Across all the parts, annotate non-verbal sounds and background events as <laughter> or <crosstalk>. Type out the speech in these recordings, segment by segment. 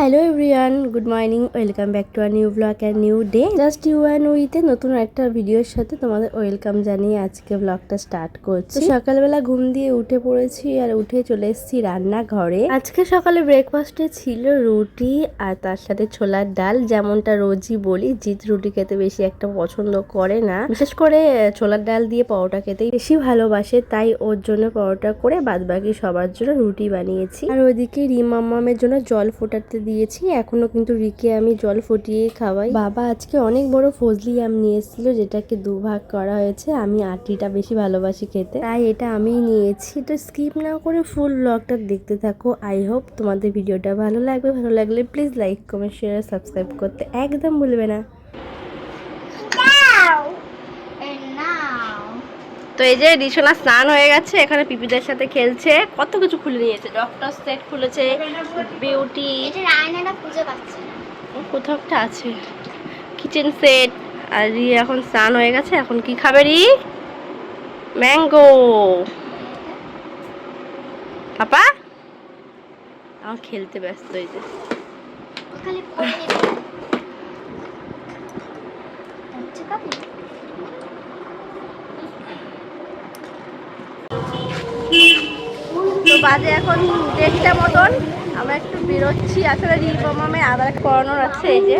Hello everyone good morning welcome back to our new blog and new day just you and উইতে নতুন একটা ভিডিওর সাথে তোমাদের welcome জানিয়ে আজকে ব্লগটা স্টার্ট করছি। সকালবেলা ঘুম দিয়ে উঠে পড়েছি আর উঠে চলে এসেছি রান্নাঘরে। আজকে সকালে ব্রেকফাস্টে ছিল রুটি আর তার সাথে ছোলার ডাল, যেমনটা রোজই বলি, জিৎ রুটি খেতে বেশি একটা পছন্দ করে না। বিশেষ করে ছোলার ডাল দিয়ে পরোটা খেতেই বেশি ভালোবাসে, তাই ওর জন্য পরোটা করে বাদবাকি সবার জন্য রুটি বানিয়েছি। আর ওইদিকে রিমাম্মামের জন্য জল ফোটাতে দিয়েছি এখনও কিন্তু রিকে আমি জল ফুটিয়ে খাওয়াই। বাবা আজকে অনেক বড় ফজলি আম নিয়ে এসেছিল, যেটাকে দুভাগ করা হয়েছে। আমি আটিটা বেশি ভালোবাসি খেতে। তাই এটা আমি নিয়েছি। তো স্কিপ না করে ফুল ব্লগটা দেখতে থাকো। আই হোপ তোমাদের ভিডিওটা ভালো লাগবে। ভালো লাগলে please like, comment share subscribe করতে একদম ভুলবে না। তো এই যে রিসোনা স্নান হয়ে গেছে এখানে পিপিদের সাথে খেলছে। কত কিছু খুলে নিয়েছে ডক্টর সেট খুলেছে বিউটি। কোথাও একটা আছে। Kitchen set. আর রি এখন স্নান হয়ে গেছে এখন কি খাবে রি? ম্যাঙ্গো। পাপা? আমার খেলতে ব্যস্ত এই যে। খালি বাজে এখন দেড়টা মতন। আমরা একটু বেরোচ্ছি। আসলে রিমামামে আধার করানোর আছে, এই যে।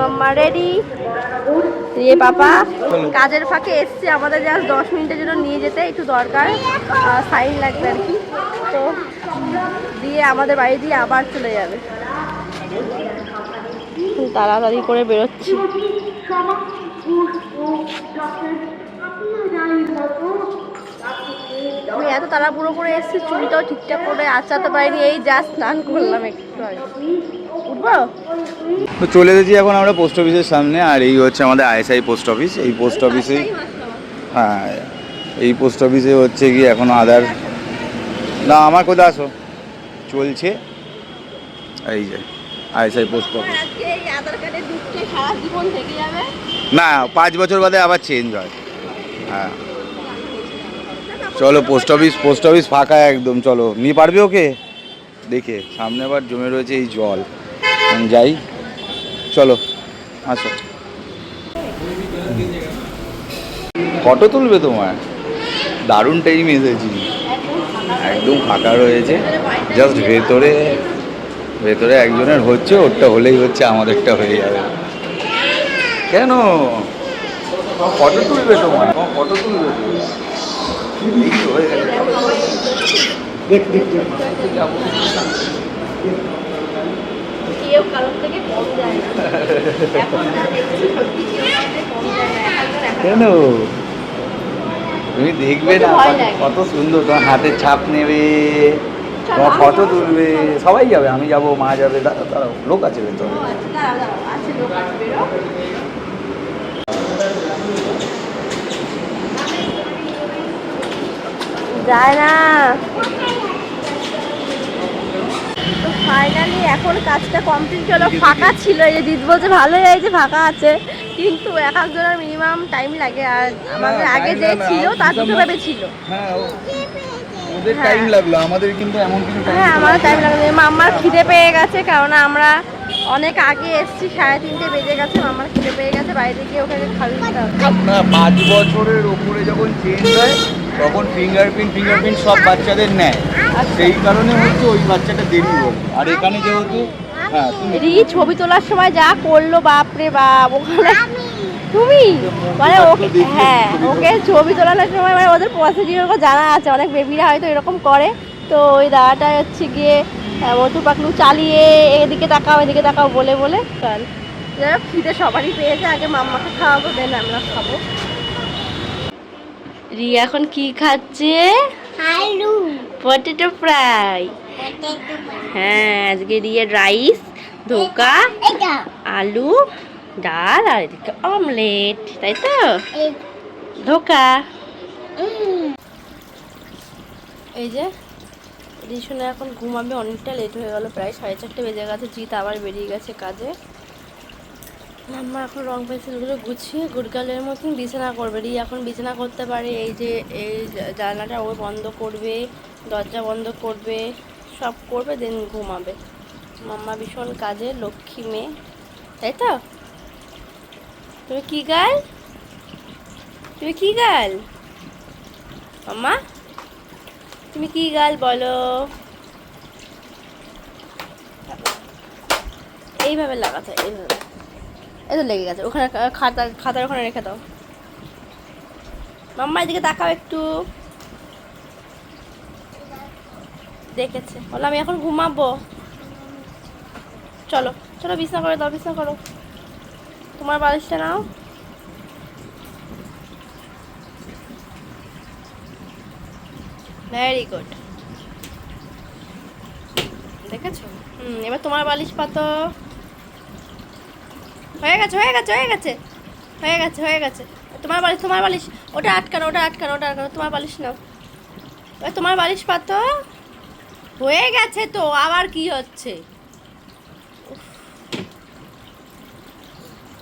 মাম্মা রেডি দিয়ে পাপা, কাজের ফাঁকে এসছে। আমাদের জাস্ট দশ মিনিটের জন্য নিয়ে যেতে, একটু দরকার। সাইন লাগবে আর কি। তো দিয়ে আমাদের বাড়ি দিয়ে আবার চলে যাবে। তাড়াতাড়ি করে বেরোচ্ছি। আমি এত তাড়াহুড়ো করে এসেছি চুলটাও ঠিকঠাক করে আচাতে পারিনি এই যা স্নান করলাম একটু উঠবো? তো চলে এসেছি এখন আমরা পোস্ট অফিসের সামনে আর এই হচ্ছে আমাদের আইএসআই পোস্ট অফিস। এই পোস্ট অফিসেই হ্যাঁ এই পোস্ট অফিসে হচ্ছে কি এখন আধার না আমার কোথায় আসো? চলছে। এই যে আইএসআই পোস্ট অফিস। না পাঁচ বছর বাদে আবার চেঞ্জ হয়। হ্যাঁ। চলো পোস্ট অফিস পোস্ট অফিস ফাঁকা একদম, চলো। নিয়ে পারবে ওকে? দেখে, সামনে আবার জমে রয়েছে এই জল। যাই। চলো, আসো। ফটো তুলবে তোমার দারুণ টাইম এসেছি। একদম ফাঁকা রয়েছে। জাস্ট ভেতরে ভেতরে একজনের হচ্ছে, ওরটা হলেই হচ্ছে, আমাদেরটা হয়ে যাবে। কেন? ফটো তুলবে তোমার ফটো তুলবে? কেন? তুমি দেখবে না কত সুন্দর তোমার হাতের ছাপ নেবে তোমার ফটো তুলবে। সবাই যাবে আমি যাব মা যাবে দাঁড়াও লোক আছে ভেতরে ও আচ্ছা, দাঁড়াও, দাঁড়াও, আছে লোক আছে, বেরো। যায় না তো ফাইনালি এখন কাজটা কমপ্লিট হলো। ফাঁকা ছিল এই যে দিদ বলছে ভালোই হয়েছে ফাঁকা আছে। কিন্তু এক একজনের মিনিমাম টাইম লাগে। আর আমাদের আগে যে ছিল তার দুটো ভেবে ছিল। হ্যাঁ ওদের হ্যাঁ। টাইম লাগল আমাদের কিন্তু এমন কিছু হ্যাঁ আমার টাইম লাগবে মাম্মার খিদে পেয়ে গেছে কারণ আমরা অনেক আগে এসেছি সাড়ে তিনটে বেজে গেছে মাম্মার খিদে পেয়ে গেছে বাইরে গিয়ে ওখানে খাবি না পাঁচ বছরের ওপরে যখন চেঞ্জ হয় তখন ফিঙ্গারপ্রিন্ট ফিঙ্গারপ্রিন্ট সব বাচ্চাদের নেয়। সেই কারণে হচ্ছে ওই বাচ্চাটা দেরি হলো। আর এখানে যেহেতু হ্যাঁ রি ছবি তোলার সময় যা করল বাপরে বাপ ওখানে তুমি? মানে ওকে হ্যাঁ ওকে ছবি তোলানোর সময় মানে ওদের প্রসিডিওর জানা আছে। অনেক বেবিরা হয়তো এরকম করে। তো ওই দাদাটা হচ্ছে গিয়ে মধু পাকলু চালিয়ে এদিকে তাকাও এদিকে তাকাও বলে বলে চল। যাই হোক, খিদে সবারই পেয়েছে। আগে মাম্মাকে খাওয়াবো দেন আমরা খাব। রিয়া এখন কি খাচ্ছে? আলু। Potato fry. হ্যাঁ আজকে রিয়া রাইস ধোকা আলু ডাল আর এদিকে অমলেট তাই তো? ধোকা। এই যে রিসুনা এখন ঘুমাবে অনেকটা লেট হয়ে গেল প্রায় সাড়ে চারটে বেজে গেছে জিত আবার বেরিয়ে গেছে কাজে। মাম্মা এখন রং পেন্সিলগুলো গুছিয়ে গুড়গালের মতন বিছানা করবে। রি এখন বিছানা করতে পারে, এই যে, এই জানলাটা ও বন্ধ করবে, দরজা বন্ধ করবে, সব করবে, দেন ঘুমাবে। মাম্মা ভীষণ কাজে, লক্ষ্মী মেয়ে, তাই তো? তুমি কি গাল? তুমি কি গাল? মাম্মা, তুমি কি গাল বলো? এইভাবে লাগাতে এইভাবে। এই তো লেগে গেছে। ওখানে খাতা খাতার ওখানে রেখে দাও। মাম্মা এদিকে তাকাও একটু। দেখেছে। বলো আমি এখন ঘুমাবো। চলো চলো, বিছনা করে দাও, বিছনা করো। তোমার বালিশটা নাও। ভেরি গুড দেখেছ? হুম, এবার তোমার বালিশ পাতো। হয়ে গেছে হয়ে গেছে হয়ে গেছে। হয়ে গেছে হয়ে গেছে। তোমার বালিশ তোমার বালিশ। ওটা আটকানো ওটা আটকানো ওটা আটকানো। তোমার বালিশ নাও। এবার তোমার বালিশ পাতো? হয়ে গেছে তো, আবার কি হচ্ছে?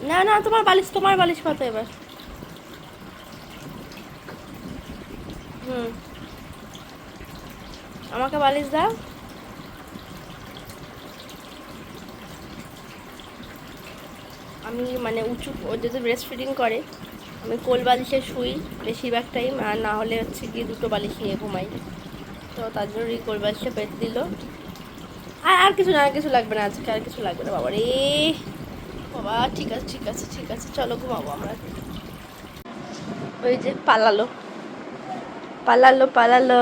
না না, তোমার বালিশ তোমার বালিশ পাতো এবার। হুম। আমাকে বালিশ দাও। আমি মানে উঁচু ও যদি ব্রেস্ট ফিডিং করে, আমি কোল বালিশে শুই বেশিরভাগ টাইম আর না হলে হচ্ছে গিয়ে দুটো বালিশ নিয়ে ঘুমাই। তো তার জন্য এই কোল বালিশটা পেট দিল। আর আর কিছু না, আর কিছু লাগবে না আজকে, আর কিছু লাগবে না, বাবা রে। বাবা, ঠিক আছে ঠিক আছে ঠিক আছে, চলো ঘুমাবো আমরা। ওই যে পালালো। পালালো পালালো।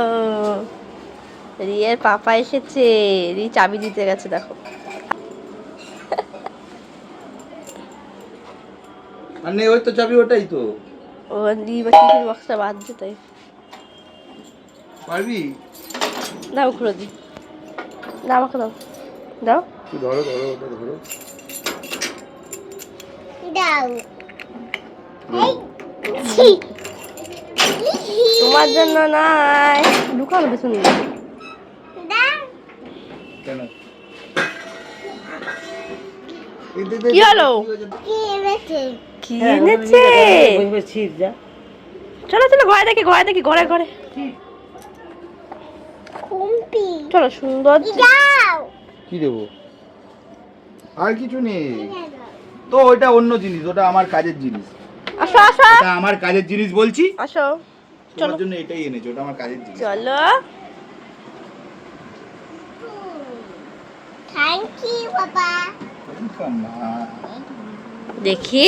রিয়ের পাপা এসেছে। রি চাবি দিতে গেছে, দেখো। আর নেই ওই তো চাবি ওটাই তো। ও রি বা টিফিন বক্সটা বাঁধছে তাই। পারবি? দাও খুলে দি। দাও আমাকে দাও। দাও। ধরো ধরো ওটা ধরো। দাও। তোমার জন্য নাই ঢুকানো পেছন দিয়ে। দাও। কেন? কি হলো? কি এনেছে? চলো চলো ঘরে দেখি ঘরে দেখি ঘরে ঘরে। চলো সুন্দর কি দেবো? আর কিছু নেই। তো ওইটা অন্য জিনিস ওটা আমার কাজের জিনিস। আসো আসো। ওটা আমার কাজের জিনিস বলছি। আসো তোমার জন্য এটাই এনেছি ওটা আমার কাজের জিনিস। চলো। থ্যাংক ইউ বাবা। দেখি।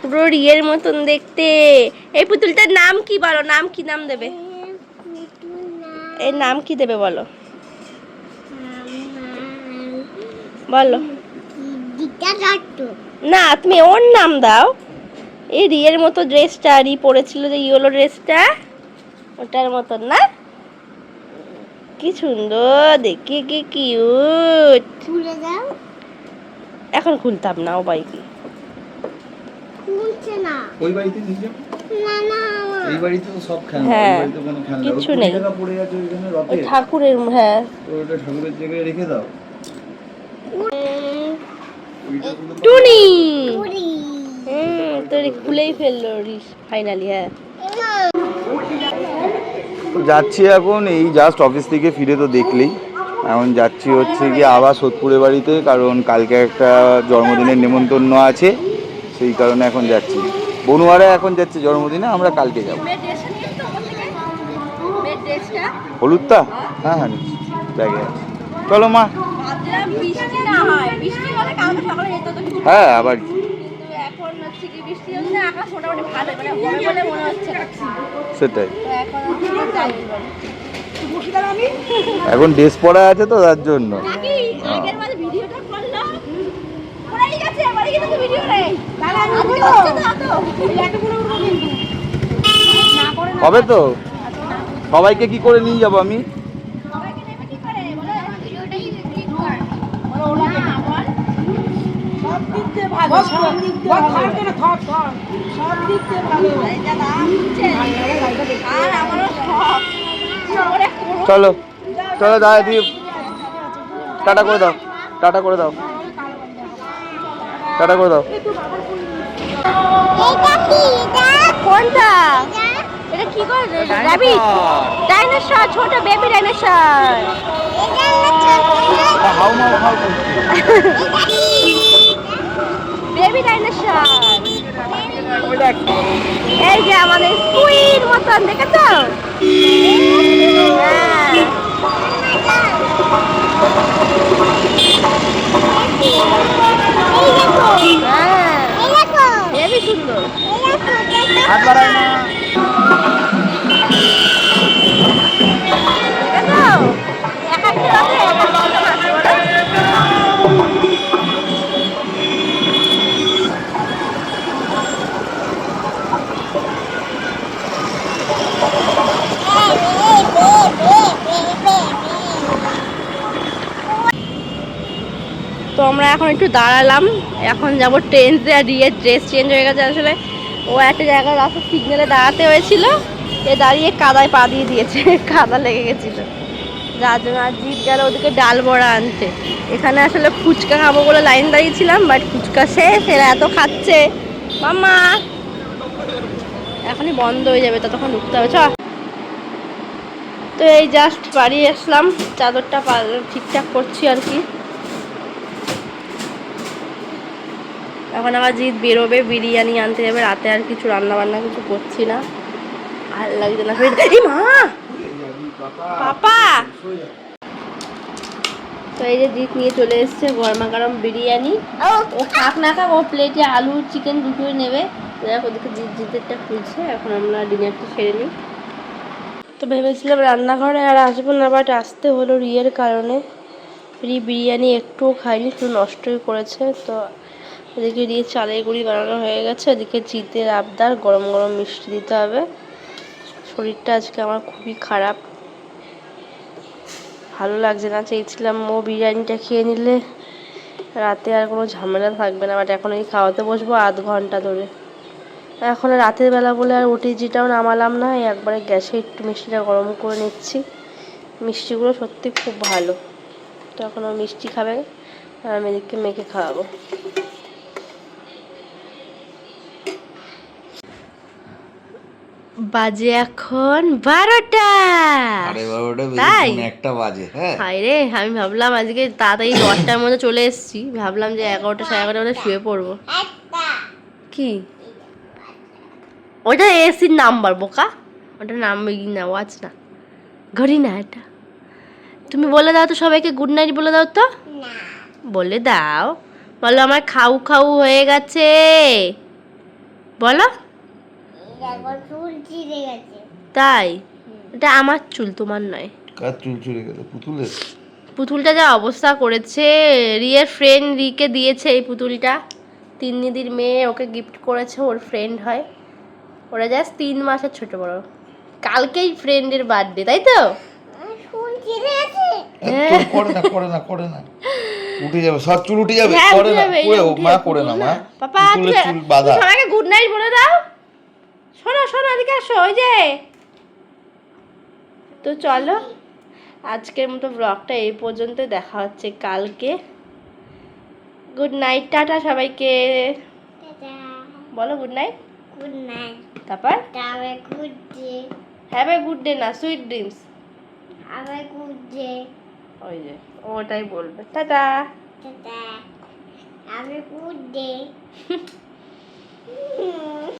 পুরো রিয়ের মতন দেখতে। এই পুতুলটার নাম কি বলো? নাম কি নাম দেবে? এর নাম কি দেবে বলো? বলো। না, তুমি ওর নাম দাও। এই রিয়ের মতো ড্রেসটা রি পরেছিল যে ইয়েলো ড্রেসটা ওটার মতন না? কি সুন্দর দেখি কি কিউট খুলে দাও। এখন খুলতাম না ও বাইকে খুলছে না। ওই বাড়িতে নিয়ে যাও না না এই বাড়িতে তো সব খেলনা হ্যাঁ, ওই বাড়িতে কোনো খেলনা কিচ্ছু নেই। পড়ে আছে ওইখানে ওই রথে ঠাকুরের হ্যাঁ। তো ওটা ঠাকুরের জায়গায় রেখে দাও। ওইটা টুনি। পুরি হুম তোর খুলেই ফেলল রিস ফাইনালি হ্যাঁ। তো যাচ্ছি এখন এই জাস্ট অফিস থেকে ফিরে তো দেখলেই। এখন যাচ্ছি হচ্ছে গিয়ে আবার সোদপুরের বাড়িতে কারণ কালকে একটা জন্মদিনের নেমন্তন্ন আছে সেই কারণে এখন যাচ্ছি। বনুয়ারা এখন যাচ্ছে জন্মদিনে আমরা কালকে যাব। হলুদটা? হ্যাঁ হ্যাঁ ব্যাগে চলো মা। হয়। হ্যাঁ আবার কি? এখন হচ্ছে কি বৃষ্টি হচ্ছে আকাশ মোটামুটি ভালো মানে হবে বলে মনে হচ্ছে সেটাই। এখন হচ্ছে কি যাই। বলে এখন ড্রেস পরা আছে তো তার জন্য। হবে তো? সবাইকে কি করে নিয়ে যাব আমি সবাইকে নেবে কি করে বলো ভিডিওটাই ক্লিক কর বলো ওলা না বল আরে যা দাম দিচ্ছে আর আমারও চলো চলো দাদা দিয়ে টাটা করে দাও টাটা করে দাও। টাটা করে দাও। এটা কি এটা কোনটা এটা কি করে র্যাবিট ডাইনোসর ছোট বেবি ডাইনোসর হাউ মাউ হাউ বেবি ডাইনোসর এই যে আমাদের স্কুইর মতন দেখেছ? হ্যাঁ। হ্যাঁ সুন্দর হাত বাড়ায় না। একটু দাঁড়ালাম। এখন যাব ট্রেনসে আর রিয়ের ড্রেস চেঞ্জ হয়ে গেছে আসলে। ও একটা জায়গায় রাস্তার সিগনালে দাঁড়াতে হয়েছিল। এ দাঁড়িয়ে কাদায় পা দিয়ে দিয়েছে, <laughs> কাদা লেগে গেছিল। যার জন্য আর জিৎ গেল ওদিকে ডাল বড়া আনতে। এখানে আসলে ফুচকা খাব বলে লাইন দাঁড়িয়েছিলাম বাট ফুচকা শেষ এরা এত খাচ্ছে। মাম্মা! এখনই বন্ধ হয়ে যাবে, ততক্ষণ ঢুকতে হবে, চ। তো এই জাস্ট বাড়ি আসলাম, চাদরটা ঠিকঠাক করছি আর কি। এখন আবার জিৎ বেরোবে বিরিয়ানি আনতে যাবে রাতে আর কিছু রান্না বান্না কিছু করছি না। ভালো লাগছে না। এই মা! পাপা! তো এই যে জিৎ নিয়ে চলে এসছে গরমা গরম বিরিয়ানি। ও খাক না খাক ও প্লেটে আলু চিকেন দুটোই নেবে। দেখ ওদিকে জিৎ জিতেরটা খুলছে এখন আমরা ডিনারটা সেরে নিই। তো ভেবেছিলাম রান্নাঘরে আর আসব না বাট আসতে হলো রিয়ের কারণে। রি বিরিয়ানি একটুও খায়নি শুধু নষ্টই করেছে তো এদিকে দিয়ে চালের গুঁড়ি বানানো হয়ে গেছে। এদিকে জিতের আবদার, গরম গরম মিষ্টি দিতে হবে। শরীরটা আজকে আমার খুবই খারাপ। ভালো লাগছে না, চেয়েছিলাম ও বিরিয়ানিটা খেয়ে নিলে। রাতে আর কোনো ঝামেলা থাকবে না, বাট এখন এই খাওয়াতে বসবো আধ ঘণ্টা ধরে। এখন রাতের বেলা বলে আর ওটিজিটাও নামালাম না একবারে গ্যাসে একটু মিষ্টিটা গরম করে নিচ্ছি। মিষ্টিগুলো সত্যি খুব ভালো। তো এখন ও মিষ্টি খাবে, আর আমি এদিকে মেখে খাওয়াবো। বাজে এখন বারোটা। আরে তাই? একটা বাজে হ্যাঁ। রে আমি ভাবলাম আজকে তাড়াতাড়ি দশটার মধ্যে চলে এসেছি। ভাবলাম যে এগারোটা সাড়ে এগারোটা মধ্যে শুয়ে পড়ব। কি? ওটা এসির নাম্বার বোকা। ওটা নাম্বার না ওয়াচ না। ঘড়ি না এটা। তুমি বলে দাও তো সবাইকে গুড নাইট বলে দাও তো। বলে দাও। বলো আমার খাউ খাউ হয়ে গেছে। বলো। তাই? এটা আমার চুল তোমার নয়। কার চুল চুলে গেল পুতুলের? পুতুলটা যা অবস্থা করেছে রিয়ের ফ্রেন্ড রিকে দিয়েছে এই পুতুলটা। তিন দিদির মেয়ে ওকে গিফট করেছে ওর ফ্রেন্ড হয়। ওরা জাস্ট তিন মাসের ছোট বড়। কালকেই ফ্রেন্ডের বার্থডে তাই তো? হ্যাঁ। করে না করে না করে না। উঠে যাবে সব চুল উঠে যাবে হ্যাঁ, করে না। এই করে ও, মা করে না মা। পাপা চুল বাঁধা। সবাইকে গুড নাইট বলে দাও। শোনো শোনো এদিকে আসো ওই যে। তো চলো আজকের মতো ব্লগটা এই পর্যন্ত দেখা হচ্ছে কালকে। গুড নাইট টাটা সবাইকে। বলো গুড নাইট Good নাইট তারপর? Good day. Have a good day না sweet dreams Have a good day. ওই যে ওটাই বলবে। Tata. Ta-ta. Have a good day. <laughs>